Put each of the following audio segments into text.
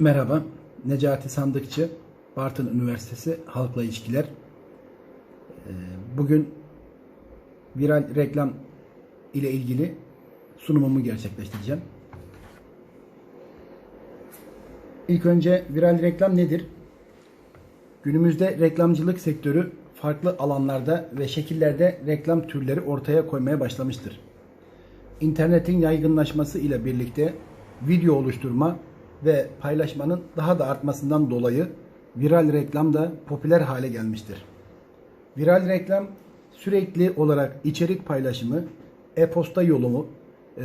Merhaba, Necati Sandıkçı, Bartın Üniversitesi Halkla İlişkiler. Ee, Bugün viral reklam ile ilgili sunumumu gerçekleştireceğim. İlk önce viral reklam nedir? Günümüzde reklamcılık sektörü farklı alanlarda ve şekillerde reklam türleri ortaya koymaya başlamıştır. İnternetin yaygınlaşması ile birlikte video oluşturma ve paylaşmanın daha da artmasından dolayı viral reklam da popüler hale gelmiştir. Viral reklam sürekli olarak içerik paylaşımı, e-posta yolumu, e,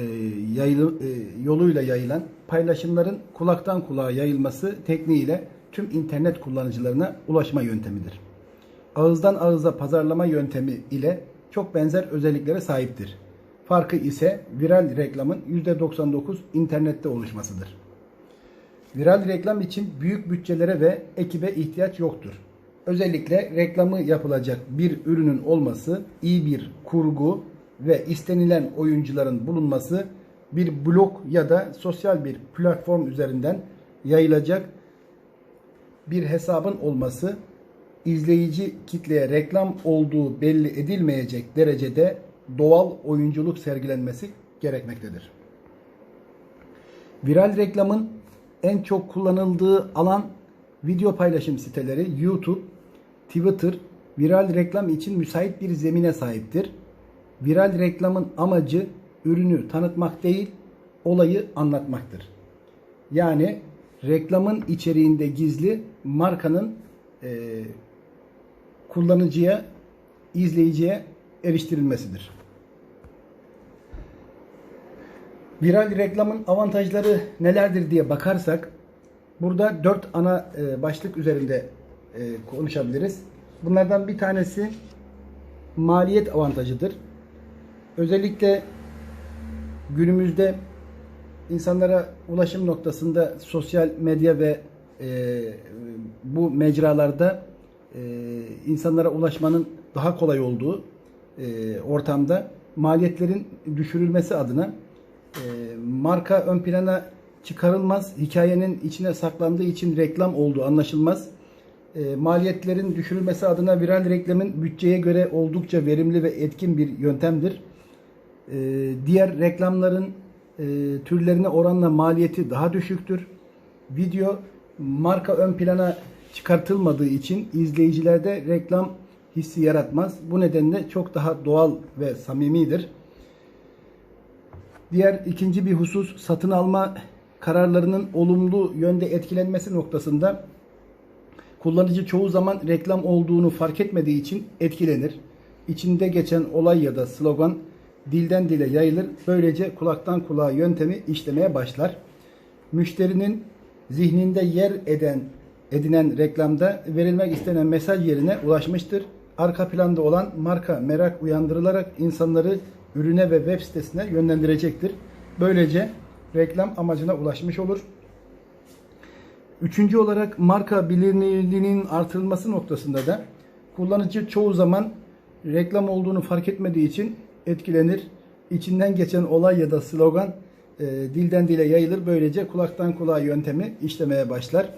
yayılı, e, yoluyla yayılan paylaşımların kulaktan kulağa yayılması tekniğiyle tüm internet kullanıcılarına ulaşma yöntemidir. Ağızdan ağıza pazarlama yöntemi ile çok benzer özelliklere sahiptir. Farkı ise viral reklamın %99 internette oluşmasıdır. Viral reklam için büyük bütçelere ve ekibe ihtiyaç yoktur. Özellikle reklamı yapılacak bir ürünün olması, iyi bir kurgu ve istenilen oyuncuların bulunması, bir blog ya da sosyal bir platform üzerinden yayılacak bir hesabın olması, izleyici kitleye reklam olduğu belli edilmeyecek derecede doğal oyunculuk sergilenmesi gerekmektedir. Viral reklamın en çok kullanıldığı alan video paylaşım siteleri YouTube, Twitter viral reklam için müsait bir zemine sahiptir. Viral reklamın amacı ürünü tanıtmak değil, olayı anlatmaktır. Yani reklamın içeriğinde gizli markanın e, kullanıcıya, izleyiciye eriştirilmesidir. Viral reklamın avantajları nelerdir diye bakarsak burada dört ana e, başlık üzerinde e, konuşabiliriz. Bunlardan bir tanesi maliyet avantajıdır. Özellikle günümüzde insanlara ulaşım noktasında sosyal medya ve e, bu mecralarda insanlara ulaşmanın daha kolay olduğu ortamda maliyetlerin düşürülmesi adına marka ön plana çıkarılmaz. Hikayenin içine saklandığı için reklam olduğu anlaşılmaz. E, maliyetlerin düşürülmesi adına viral reklamın bütçeye göre oldukça verimli ve etkin bir yöntemdir. E, diğer reklamların e, türlerine oranla maliyeti daha düşüktür. Video marka ön plana çıkartılmadığı için izleyicilerde reklam hissi yaratmaz. Bu nedenle çok daha doğal ve samimidir. Diğer ikinci bir husus satın alma kararlarının olumlu yönde etkilenmesi noktasında kullanıcı çoğu zaman reklam olduğunu fark etmediği için etkilenir. İçinde geçen olay ya da slogan dilden dile yayılır. Böylece kulaktan kulağa yöntemi işlemeye başlar. Müşterinin zihninde yer eden edinen reklamda verilmek istenen mesaj yerine ulaşmıştır. Arka planda olan marka merak uyandırılarak insanları ürüne ve web sitesine yönlendirecektir. Böylece reklam amacına ulaşmış olur. Üçüncü olarak marka bilinirliğinin artırılması noktasında da kullanıcı çoğu zaman reklam olduğunu fark etmediği için etkilenir. İçinden geçen olay ya da slogan e, dilden dile yayılır. Böylece kulaktan kulağa yöntemi işlemeye başlar.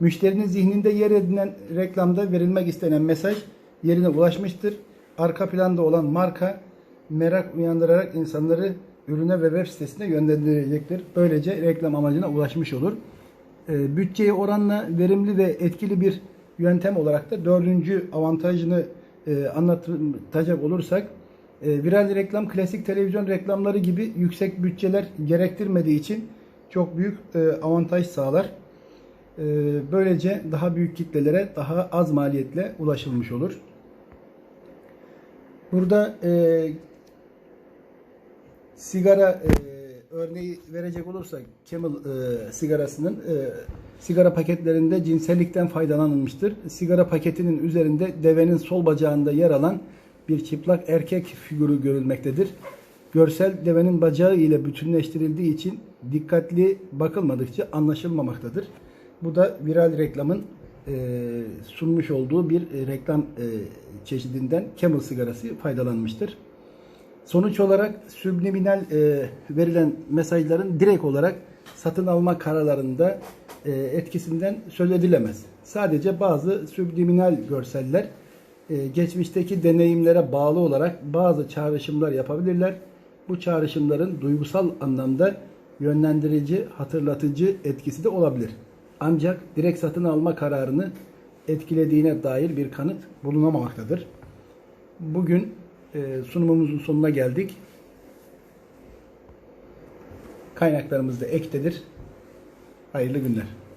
Müşterinin zihninde yer edinen reklamda verilmek istenen mesaj yerine ulaşmıştır. Arka planda olan marka merak uyandırarak insanları ürüne ve web sitesine yönlendirecektir. Böylece reklam amacına ulaşmış olur. E, bütçeye oranla verimli ve etkili bir yöntem olarak da dördüncü avantajını e, anlatacak olursak e, viral reklam klasik televizyon reklamları gibi yüksek bütçeler gerektirmediği için çok büyük e, avantaj sağlar. Böylece daha büyük kitlelere daha az maliyetle ulaşılmış olur. Burada e, sigara e, örneği verecek olursak Camel e, sigarasının e, sigara paketlerinde cinsellikten faydalanılmıştır. Sigara paketinin üzerinde devenin sol bacağında yer alan bir çıplak erkek figürü görülmektedir. Görsel devenin bacağı ile bütünleştirildiği için dikkatli bakılmadıkça anlaşılmamaktadır. Bu da viral reklamın e, sunmuş olduğu bir reklam e, çeşidinden Camel sigarası faydalanmıştır. Sonuç olarak subliminal e, verilen mesajların direkt olarak satın alma kararlarında e, etkisinden söz edilemez. Sadece bazı subliminal görseller e, geçmişteki deneyimlere bağlı olarak bazı çağrışımlar yapabilirler. Bu çağrışımların duygusal anlamda yönlendirici, hatırlatıcı etkisi de olabilir. Ancak direkt satın alma kararını etkilediğine dair bir kanıt bulunamamaktadır. Bugün sunumumuzun sonuna geldik. Kaynaklarımız da ektedir. Hayırlı günler.